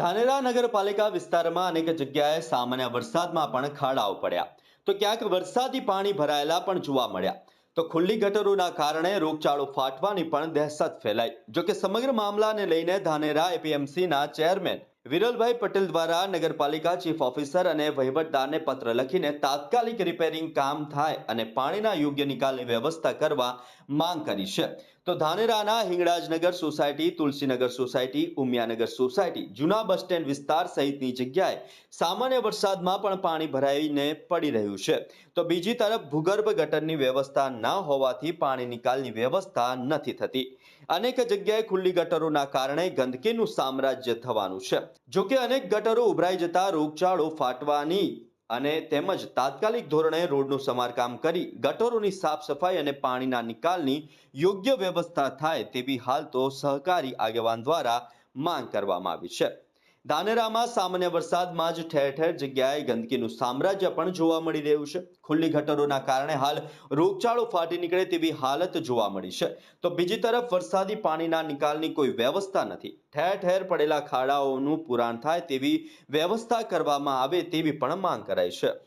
ધાનેરા નગરપાલિકા વિસ્તારમાં અનેક જગ્યાએ સામાન્ય વરસાદમાં પણ ખાડાઓ પડ્યા. તો ક્યાંક વરસાદી પાણી ભરાયેલા પણ જોવા મળ્યા. તો ખુલ્લી ગટરોના કારણે રોગચાળો ફાટવાની પણ દહેશત ફેલાઈ. જોકે સમગ્ર મામલાને લઈને ધાનેરા એપીએમસીના ચેરમેન વિરલભાઈ પટેલ દ્વારા નગરપાલિકા ચીફ ઓફિસર અને વહીવટદારને પત્ર લખીને તાત્કાલિક રિપેરિંગ કામ થાય અને પાણીના યોગ્ય નિકાલની વ્યવસ્થા કરવા માંગ કરી છે. તો ધાનેરાના Hinglajnagar society, Tulsinagar society, Umiyanagar society, જૂના બસ સ્ટેન્ડ વિસ્તાર સહિતની જગ્યાએ સામાન્ય વરસાદમાં પણ પાણી ભરાઈને પડી રહ્યું છે. તો બીજી તરફ ભૂગર્ભ ગટરની વ્યવસ્થા ન હોવાથી પાણી નિકાલની વ્યવસ્થા નથી થતી. અનેક જગ્યાએ ખુલ્લી ગટરોના કારણે ગંદકીનું સામ્રાજ્ય થવાનું છે. જોકે અનેક ગટરો ઉભરાઈ જતા રોગચાળો ફાટવાની અને તેમજ તાત્કાલિક ધોરણે રોડનું સમારકામ કરી ગટરોની સાફ સફાઈ અને પાણીના નિકાલની યોગ્ય વ્યવસ્થા થાય તેવી હાલ તો સહકારી આગેવાન દ્વારા માંગ કરવામાં આવી છે. ધાનેરામાં સામાન્ય વરસાદમાં જ ઠેર ઠેર જગ્યાએ ગંદકીનું સામ્રાજ્ય પણ જોવા મળી રહ્યું છે. ખુલ્લી ગટરોના કારણે હાલ રોગચાળો ફાટી નીકળે તેવી હાલત જોવા મળી છે. તો બીજી તરફ વરસાદી પાણીના નિકાલની કોઈ વ્યવસ્થા નથી. ઠેર ઠેર પડેલા ખાડાઓનું પુરાણ થાય તેવી વ્યવસ્થા કરવામાં આવે તેવી પણ માંગ કરાઈ છે.